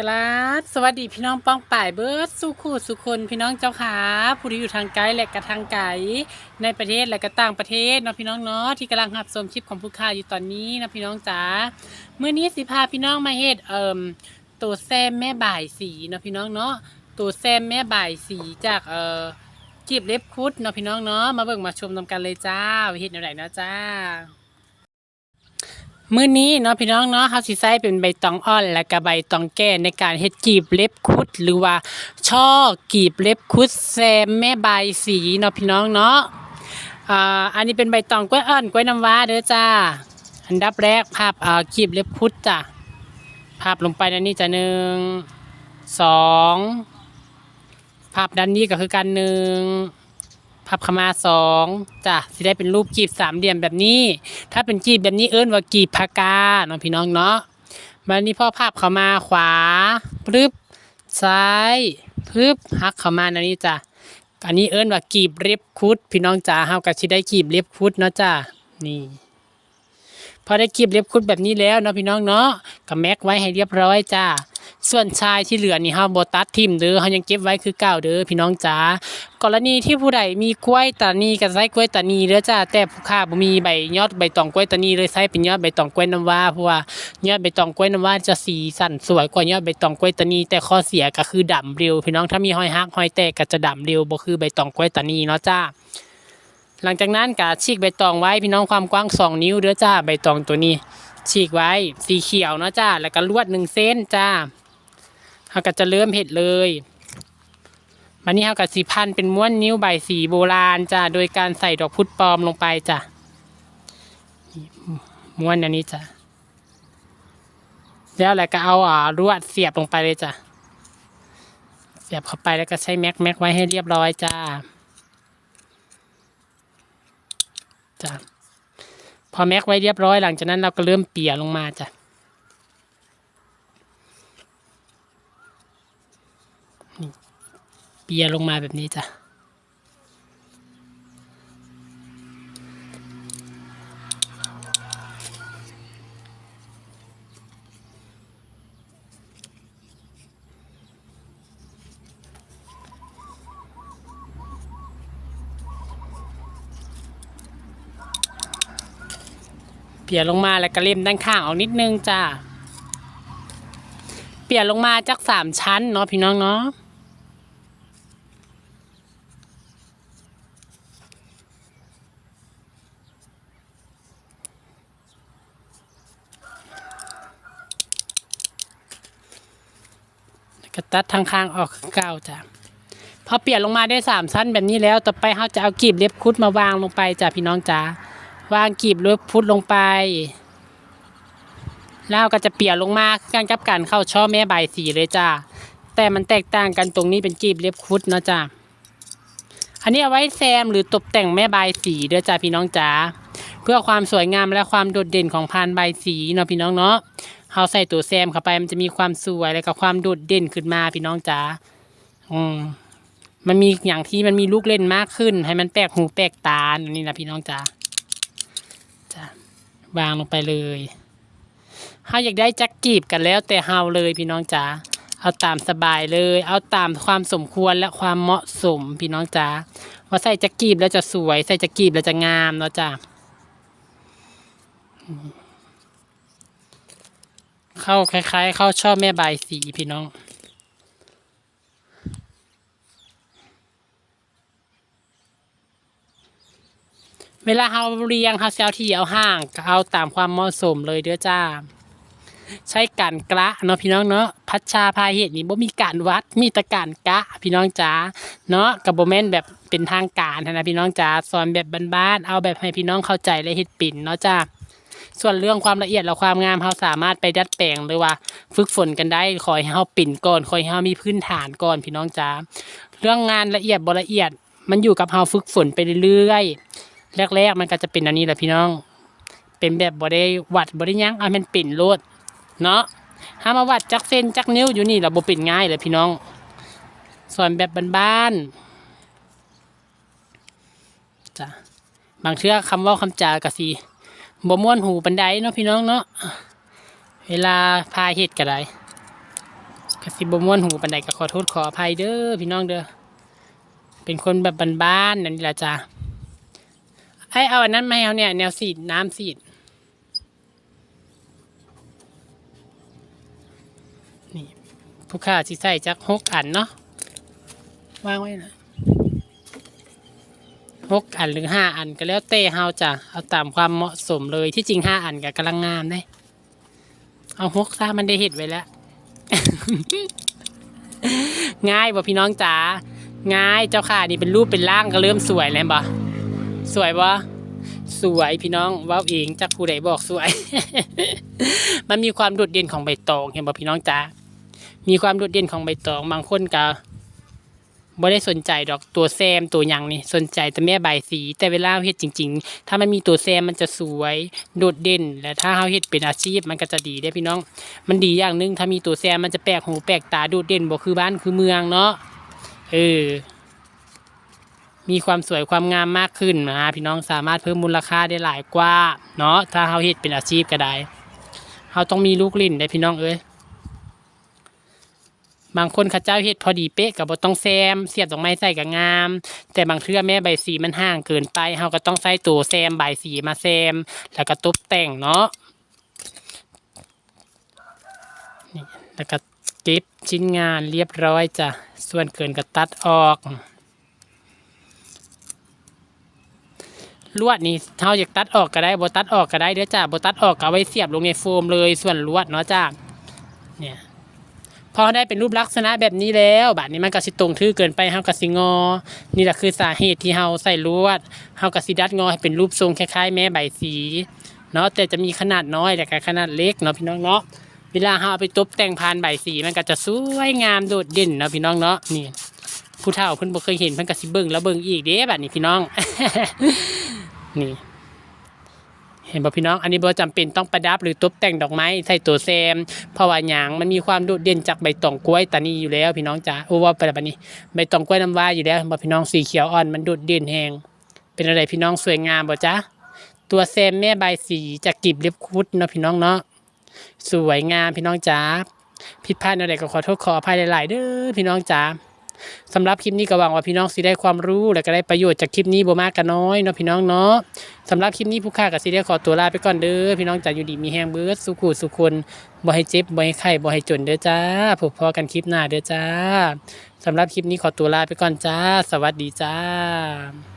กราบสวัสดีพี่น้องป้องป่ายเบิร์ดสุขูสุคนพี่น้องเจ้าขาผู้ที่อยู่ทางไกลและกระทางไกลในประเทศและก็ต่างประเทศเนาะพี่น้องเนาะที่กำลังรับชมคลิปของผู้ค้าอยู่ตอนนี้นะพี่น้องจ๋าเมื่อนี้สิพาพี่น้องมาเฮ็ดเอ่มตัวแซมแม่บ่ายสีเนาะพี่น้องเนาะตัวแซมแม่บ่ายสีจากเอ่อจีบเล็บคุดเนาะพี่น้องเนาะมาเบิ่งมาชมนำกันเลยจ้าว่าเฮ็ดแนวไหนเนาะจ้า มื้อนี้เนาะพี่น้องเนาะเฮาสิใช้เป็นใบตองอ่อนและก็ใบตองแก่ในการเฮ็ดกีบเล็บคุด หรือว่าช่อกีบเล็บคุดแซมแม่ใบสีเนาะพี่น้องเนาะอ่าอันนี้เป็นใบตองกล้วยอ่อนกล้วยน้ำว้าเด้อจ้า อันดับแรกภาพอ่ากีบเล็บคุดจ้ะภาพลงไปในนี้จะหนึ่งสองภาพด้านนี้ก็คือการหนึ่ง ภาพขมาสองจ้ะสิได้เป็นรูปกีบสามเหลี่ยมแบบนี้ ถ้าเป็นกีบแบบนี้เอิ้นว่ากีบพากาเนาะพี่น้องเนาะมานนี้พ่อภาพเข้ามาขวาปึ๊บซ้ายปึ๊บหักเข้ามาอันนี้จ้ะอันนี้เอิ้นว่ากีบเล็บคุด พี่น้องจ๋าเฮาก็สิได้กีบเล็บคุดเนาะจ้ะนี่พอได้กีบเล็บคุดแบบนี้แล้วเนาะพี่น้องเนาะก็แม็กไว้ให้เรียบร้อยจ้า ส่วนชายที่เหลือนี่เฮาบ่ตัดทิ่มเด้อเฮายังเก็บไว้คือเก่าเด้อพี่น้องจ๋ากรณีที่ผู้ใดมีกล้วยตานีก็ใช้กล้วยตานีเด้อจ้าแต่ผู้ค้าบ่มีใบยอดใบตองกล้วยตานีเลยใช้เป็นยอดใบตองกล้วยน้ำว้าเพราะว่ายอดใบตองกล้วยน้ำว้าจะสีสันสวยกว่ายอดใบตองกล้วยตานีแต่ข้อเสียก็คือดำเร็ว พี่น้องถ้ามีหอยฮักหอยแตกก็จะดำเร็วบ่คือใบตองกล้วยตานีเนาะจ้าหลังจากนั้นก็ฉีกใบตองไว้พี่น้องความกว้าง 2 นิ้วเด้อจ้าใบตองตัวนี้ ฉีกไว้ สีเขียวเนาะจ้า แล้วก็ลวดหนึ่งเส้นจ้าเราก็จะเริ่มเห็ดเลยวันนี้เราก็สีพันเป็นม้วนนิ้วใบสีโบราณจ้า โดยการใส่ดอกพุดปลอมลงไปจ้าม้วนอันนี้จ้าแล้วแล้วก็เอาอ่าลวดเสียบลงไปเลยจ้าเสียบเข้าไปแล้วก็ใช้แม็กแม็กไว้ให้เรียบร้อยจ้าจ้ะ พอแม็กไว้เรียบร้อยหลังจากนั้นเราก็เริ่มเปียลงมาจ้ะเปียลงมาแบบนี้จ้ะ เปี่ยลงมาแล้วก็เล่มด้านข้างออกนิดนึงจ้ะเปี่ยลงมาจากสามชั้นเนาะพี่น้องเนาะก็ตัดทางข้างออกเก้าจ้ะพอเปลี่ยนลงมาได้สามชั้นแบบนี้แล้ว ต่อไปเราจะเอากีบเล็บคุดมาวางลงไปจ้ะพี่น้องจ๋า วางกีบเล็บพุดลงไปแล้วก็จะเปลี่ยนลงมาการกับการเข้าช่อแม่ใบสีเลยจ้าแต่มันแตกต่างกันตรงนี้เป็นกีบเล็บคุดเนาะจ้าอันนี้เอาไว้แซมหรือตกแต่งแม่ใบสีเด้อจ้าพี่น้องจ๋าเพื่อความสวยงามและความโดดเด่นของพานใบสีเนาะพี่น้องเนาะเราใส่ตัวแซมเข้าไปมันจะมีความสวยและกับความโดดเด่นขึ้นมาพี่น้องจ๋าอืมมันมีอย่างที่มันมีลูกเล่นมากขึ้น ให้มันแปลกหูแปลกตาอันนี่นะพี่น้องจ๋าจ้า วางลงไปเลยเฮาอยากได้จักกีบกันแล้ว แต่เฮาเลยพี่น้องจ๋าเอาตามสบายเลย เอาตามความสมควรและความเหมาะสมพี่น้องจ๋าว่าใส่จักกีบแล้วจะสวย ใส่จักกีบแล้วจะงามเนาะจ้าเข้าคล้าย ๆ เข้าชอบแม่บายสีพี่น้อง เวลาเฮาเรียงเฮาเซลที่เอาห่างก็เอาตามความเหมาะสมเลยเด้อจ้า ใช้การกระเนาะพี่น้องเนาะพัชชาพาเหตุนี่บ่มีการวัดมีแต่การกะพี่น้องจ๋าเนาะกับโบแมนแบบเป็นทางการนะพี่น้องจ๋าสอนแบบบ้านๆเอาแบบให้พี่น้องเข้าใจและเฮ็ดปิ่นเนาะจ้าส่วนเรื่องความละเอียดและความงามเฮาสามารถไปดัดแปลงหรือว่า ฝึกฝนกันได้ขอยให้เฮาปิ่นก่อนขอยให้เฮามีพื้นฐานก่อนพี่น้องจ๋าเรื่องงานละเอียดบละเอียด มันอยู่กับเฮาฝึกฝนไปเรื่อย แรกๆมันก็จะเป็นอันนี้แหละพี่น้อง เป็นแบบบ่ได้วัดบ่ได้ยังเอามันปิ่นโลดเนาะห้ามมาวัดจักเส้นจักนิ้วอยู่นี่เราบ่ปิ่นง่ายเลยพี่น้องสอนแบบบ้านๆจ้ะบางเทื่อคำว่าคำจากะสิบ่ม่วนหูปันไดเนาะพี่น้องเนาะเวลาพายเฮ็ดก็ได้กสิบม่วนหูปันใดก็ขอโทษขออภัยเด้อพี่น้องเด้อเป็นคนแบบบ้านๆนั่นนี่ละจ้า ไอเอาอันนั้นมาเอาเนี่ย แนวสีดน้ำสีดนี่ผู้ค่าสิใส่จักหกอันเนาะวางไว้นะหกอันหรือห้าอันก็แล้วแต่เฮาจะเอาตามความเหมาะสมเลยที่จริงห้าอันก็กำลังงามได้เอาหกซะมันได้เห็ดไว้แล้ว ง่ายบ่พี่น้องจ๋าง่ายเจ้าค่ะนี่เป็นรูปเป็นร่างก็เริ่มสวยแล้วบ่ สวยบ่สวยพี่น้องว้าวเองจากผู้ใดบอกสวย มันมีความโดดเด่นของใบตองเห็นบ่พี่น้องจ๋ามีความโดดเด่นของใบตองบางคนก็บ่ได้สนใจดอกตัวแซมตัวยังนี่สนใจแต่แม่ใบสี แต่เวลาเฮ็ดจริง ๆ ถ้ามันมีตัวแซมมันจะสวยโดดเด่น และถ้าเฮาเฮ็ดเป็นอาชีพมันก็จะดีได้พี่น้อง มันดีอย่างหนึงถ้ามีตัวแซมมันจะแปลกหูแปลกตาโดดเด่นบ่คือบ้านคือเมืองเนาะเออ มีความสวยความงามมากขึ้นนะพี่น้องสามารถเพิ่มมูลค่าได้หลายกว่าเนาะถ้าเฮาเฮ็ดเป็นอาชีพก็ได้เฮาต้องมีลูกลิ้นได้พี่น้องเอ้ยบางคนข้าเจ้าเฮ็ดพอดีเป๊ะกับบต้องแซม เสียบดอกไม้ใส่ก็งาม แต่บางเทื่อแม่ใบสีมันห่างเกินไปเฮาก็ต้องใส่ตัวแซมใบสีมาแซม แล้วก็ตบแต่งเนาะแล้วก็เก็บชิ้นงานเรียบร้อยจ้ะส่วนเกินก็ตัดออก ลวดนี่เท่าอยากตัดออกก็ได้บ่ตัดออกก็ได้เด้อจ้ะบ่ตัดออกก็ไว้เสียบลงในโฟมเลยส่วนลวดเนาะจ้ะเนี่ยพอได้เป็นรูปลักษณะแบบนี้แล้วแบบนี้มันก็สิตรงทื่อเกินไปเฮาก็สิงอ นี่แหละคือสาเหตุที่เฮาใส่ลวดเฮาก็สิดัดงอให้เป็นรูปทรงคล้ายๆ แม่ใบสีเนาะแต่จะมีขนาดน้อยและก็ขนาดเล็กเนาะพี่น้องเนาะเวลาเราเอาไปตบแต่งพานใบสีมันก็จะสวยงามโดดเด่นเนาะพี่น้องเนาะนี่ผู้เฒ่าเพิ่นบ่เคยเห็นเพิ่นก็สิเบิ่งแล้วเบิ่งอีกเด้บัดนี้พี่น้อง นี่ เห็นบ่พี่น้อง อันนี้บ่จำเป็นต้องประดับหรือตบแต่งดอกไม้ใส่ตัวแซม เพราะว่าหยางมันมีความโดดเด่นจากใบตองกล้วยตานีอยู่แล้ว พี่น้องจ๋าโอ้ว่าไปแล้วบัดนี้ ใบตองกล้วยน้ำว้าอยู่แล้วบ่พี่น้องสีเขียวอ่อนมันโดดเด่นแฮงเป็นอะไรพี่น้องสวยงามบ่จ๊ะตัวแซมแม่ใบสีจากกลีบเล็บคุดเนาะพี่น้องเนาะสวยงามพี่น้องจ๋าผิดพลาดอะไรก็ขอโทษขออภัยหลาย ๆ เด้อพี่น้องจ๋า สำหรับคลิปนี้ก็หวังว่าพี่น้องสิได้ความรู้และก็ได้ประโยชน์จากคลิปนี้บ่มากก็น้อยเนาะพี่น้องเนาะสำหรับคลิปนี้ผู้ค่าก็สิได้ขอตัวลาไปก่อนเด้อพี่น้องจ๋าอยู่ดีมีแฮงเบิดสุขุสุคนบ่ให้เจ็บบ่ให้ไข้บ่ให้จนเด้อจ้าพบพอกันคลิปหน้าเด้อจ้าสำหรับคลิปนี้ขอตัวลาไปก่อนจ้า สวัสดีจ้า